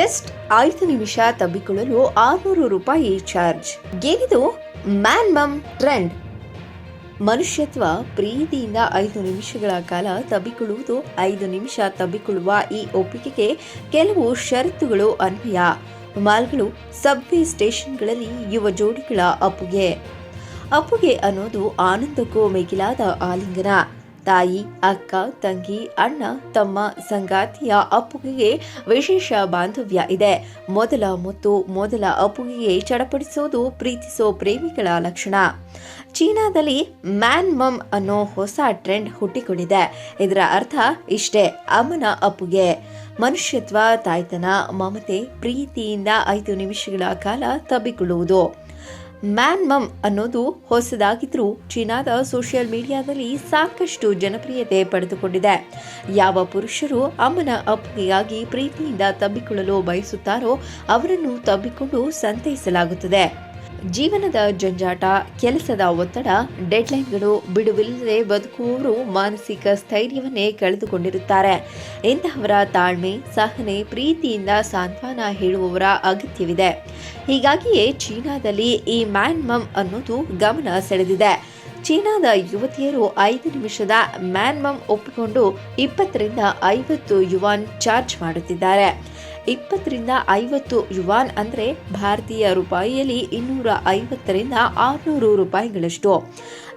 Just ಐದು ನಿಮಿಷ ತಬ್ಬಿಕೊಳ್ಳಲು ಆರುನೂರು ರೂಪಾಯಿ ಚಾರ್ಜ್. ಏನಿದು? ಮ್ಯಾನ್ ಮಮ್, ಟ್ರೆಂಡ್. ಮನುಷ್ಯತ್ವ ಪ್ರೀತಿಯಿಂದ ಐದು ನಿಮಿಷಗಳ ಕಾಲ ತಬ್ಬಿಕೊಳ್ಳುವುದು, ಐದು ನಿಮಿಷ ತಬ್ಬಿಕೊಳ್ಳುವ ಈ ಒಪ್ಪಿಗೆಗೆ ಕೆಲವು ಷರತ್ತುಗಳು ಅನ್ವಯ. ಮಾಲ್ಗಳು, ಸಬ್ವೇ ಸ್ಟೇಷನ್ಗಳಲ್ಲಿ ಯುವ ಜೋಡಿಗಳ ಅಪ್ಪುಗೆ. ಅಪ್ಪುಗೆ ಅನ್ನೋದು ಆನಂದಕ್ಕೂ ಮಿಗಿಲಾದ ಆಲಿಂಗನ. ತಾಯಿ, ಅಕ್ಕ, ತಂಗಿ, ಅಣ್ಣ, ತಮ್ಮ ಸಂಗಾತಿಯ ಅಪ್ಪುಗೆಗೆ ವಿಶೇಷ ಬಾಂಧವ್ಯ ಇದೆ. ಮೊದಲ ಮುತ್ತು ಮೊದಲ ಅಪ್ಪುಗೆಗೆ ಚಡಪಡಿಸೋದು ಪ್ರೀತಿಸೋ ಪ್ರೇಮಿಗಳ ಲಕ್ಷಣ. ಚೀನಾದಲ್ಲಿ ಮ್ಯಾನ್ ಮಮ್ ಅನ್ನೋ ಹೊಸ ಟ್ರೆಂಡ್ ಹುಟ್ಟಿಕೊಂಡಿದೆ. ಇದರ ಅರ್ಥ ಇಷ್ಟೇ, ಅಮ್ಮನ ಅಪ್ಪುಗೆ. ಮನುಷ್ಯತ್ವ, ತಾಯ್ತನ, ಮಮತೆ, ಪ್ರೀತಿಯಿಂದ ಐದು ನಿಮಿಷಗಳ ಕಾಲ ತಬ್ಬಿಕೊಳ್ಳುವುದು. ಮ್ಯಾನ್ ಮಮ್ ಅನ್ನೋದು ಹೊಸದಾಗಿದ್ದರೂ ಚೀನಾದ ಸೋಷಿಯಲ್ ಮೀಡಿಯಾದಲ್ಲಿ ಸಾಕಷ್ಟು ಜನಪ್ರಿಯತೆ ಪಡೆದುಕೊಂಡಿದೆ. ಯಾವ ಪುರುಷರು ಅಮ್ಮನ ಅಪ್ಪಿಗಾಗಿ ಪ್ರೀತಿಯಿಂದ ತಬ್ಬಿಕೊಳ್ಳಲು ಬಯಸುತ್ತಾರೋ ಅವರನ್ನು ತಬ್ಬಿಕೊಂಡು ಸಂತೈಸಲಾಗುತ್ತದೆ. ಜೀವನದ ಜಂಜಾಟ, ಕೆಲಸದ ಒತ್ತಡ ಡೆಡ್ಲೈನ್ಗಳು ಬಿಡುವಿಲ್ಲದೆ ಬದುಕುವವರು ಮಾನಸಿಕ ಸ್ಥೈರ್ಯವನ್ನೇ ಕಳೆದುಕೊಂಡಿರುತ್ತಾರೆ. ಇಂತಹವರ ತಾಳ್ಮೆ, ಸಹನೆ, ಪ್ರೀತಿಯಿಂದ ಸಾಂತ್ವನ ಹೇಳುವವರ ಅಗತ್ಯವಿದೆ. ಹೀಗಾಗಿಯೇ ಚೀನಾದಲ್ಲಿ ಈ ಮ್ಯಾನ್ ಮಮ್ ಅನ್ನೋದು ಗಮನ ಸೆಳೆದಿದೆ. ಚೀನಾದ ಯುವತಿಯರು ಐದು ನಿಮಿಷದ ಮ್ಯಾನ್ ಮಮ್ ಒಪ್ಪಿಕೊಂಡು ಇಪ್ಪತ್ತರಿಂದ ಐವತ್ತು ಯುವಾನ್ ಚಾರ್ಜ್ ಮಾಡುತ್ತಿದ್ದಾರೆ. ಇಪ್ಪತ್ತರಿಂದ ಐವತ್ತು ಯುವಾನ್ ಅಂದರೆ ಭಾರತೀಯ ರೂಪಾಯಿಯಲ್ಲಿ ಇನ್ನೂರ ಐವತ್ತರಿಂದ ಆರುನೂರು ರೂಪಾಯಿಗಳಷ್ಟು.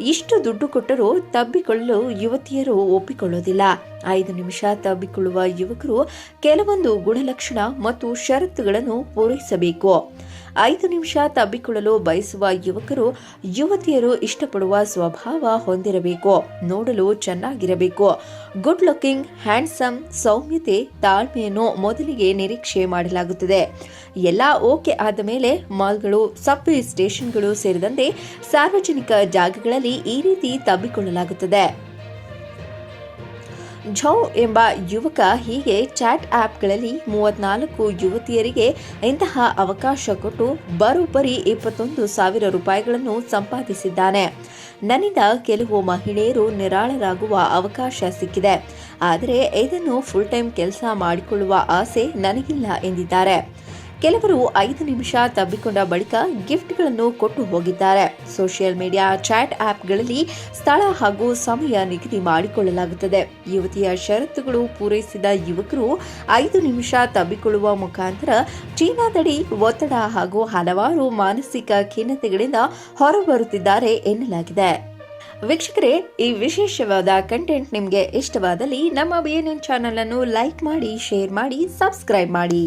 ಇಷ್ಟು ದುಡ್ಡು ಕೊಟ್ಟರೂ ತಬ್ಬಿಕೊಳ್ಳಲು ಯುವತಿಯರು ಒಪ್ಪಿಕೊಳ್ಳೋದಿಲ್ಲ. ಐದು ನಿಮಿಷ ತಬ್ಬಿಕೊಳ್ಳುವ ಯುವಕರು ಕೆಲವೊಂದು ಗುಣಲಕ್ಷಣ ಮತ್ತು ಷರತ್ತುಗಳನ್ನು ಪೂರೈಸಬೇಕು. ಐದು ನಿಮಿಷ ತಬ್ಬಿಕೊಳ್ಳಲು ಬಯಸುವ ಯುವಕರು, ಯುವತಿಯರು ಇಷ್ಟಪಡುವ ಸ್ವಭಾವ ಹೊಂದಿರಬೇಕು, ನೋಡಲು ಚೆನ್ನಾಗಿರಬೇಕು. ಗುಡ್ ಲುಕಿಂಗ್ ಹ್ಯಾಂಡ್ಸಮ್ ಸೌಮ್ಯತೆ, ತಾಳ್ಮೆಯನ್ನು ಮೊದಲಿಗೆ ನಿರೀಕ್ಷೆ ಮಾಡಲಾಗುತ್ತದೆ. ಎಲ್ಲ ಓಕೆ ಆದ ಮೇಲೆ ಮಾಲ್ಗಳು, ಸಬ್ವೇ ಸ್ಟೇಷನ್ಗಳು ಸೇರಿದಂತೆ ಸಾರ್ವಜನಿಕ ಜಾಗಗಳಲ್ಲಿ ಈ ರೀತಿ ತಬ್ಬಿಕೊಳ್ಳಲಾಗುತ್ತದೆ. ಝೌ ಎಂಬ ಯುವಕ ಹೀಗೆ ಚಾಟ್ ಆಪ್ಗಳಲ್ಲಿ ಮೂವತ್ನಾಲ್ಕು ಯುವತಿಯರಿಗೆ ಇಂತಹ ಅವಕಾಶ ಕೊಟ್ಟು ಬರೋಬ್ಬರಿ ಇಪ್ಪತ್ತೊಂದು ಸಾವಿರ ರೂಪಾಯಿಗಳನ್ನು ಸಂಪಾದಿಸಿದ್ದಾನೆ. ನನ್ನಿಂದ ಕೆಲವು ಮಹಿಳೆಯರು ನಿರಾಳರಾಗುವ ಅವಕಾಶ ಸಿಕ್ಕಿದೆ. ಆದರೆ ಇದನ್ನು ಫುಲ್ ಟೈಮ್ ಕೆಲಸ ಮಾಡಿಕೊಳ್ಳುವ ಆಸೆ ನನಗಿಲ್ಲ ಎಂದಿದ್ದಾರೆ. ಕೆಲವರು ಐದು ನಿಮಿಷ ತಬ್ಬಿಕೊಂಡ ಬಳಿಕ ಗಿಫ್ಟ್ಗಳನ್ನು ಕೊಟ್ಟು ಹೋಗಿದ್ದಾರೆ. ಸೋಷಿಯಲ್ ಮೀಡಿಯಾ ಚಾಟ್ ಆಪ್ಗಳಲ್ಲಿ ಸ್ಥಳ ಹಾಗೂ ಸಮಯ ನಿಗದಿ ಮಾಡಿಕೊಳ್ಳಲಾಗುತ್ತದೆ. ಯುವತಿಯ ಷರತ್ತುಗಳು ಪೂರೈಸಿದ ಯುವಕರು ಐದು ನಿಮಿಷ ತಬ್ಬಿಕೊಳ್ಳುವ ಮುಖಾಂತರ ಚೀನಾದಡಿ ಒತ್ತಡ ಹಾಗೂ ಹಲವಾರು ಮಾನಸಿಕ ಖಿನ್ನತೆಗಳಿಂದ ಹೊರಬರುತ್ತಿದ್ದಾರೆ ಎನ್ನಲಾಗಿದೆ. ವೀಕ್ಷಕರೇ, ಈ ವಿಶೇಷವಾದ ಕಂಟೆಂಟ್ ನಿಮಗೆ ಇಷ್ಟವಾದಲ್ಲಿ ನಮ್ಮ ಬಿ ಎನ್ ಚಾನಲ್ ಅನ್ನು ಲೈಕ್ ಮಾಡಿ, ಶೇರ್ ಮಾಡಿ, ಸಬ್ಸ್ಕ್ರೈಬ್ ಮಾಡಿ.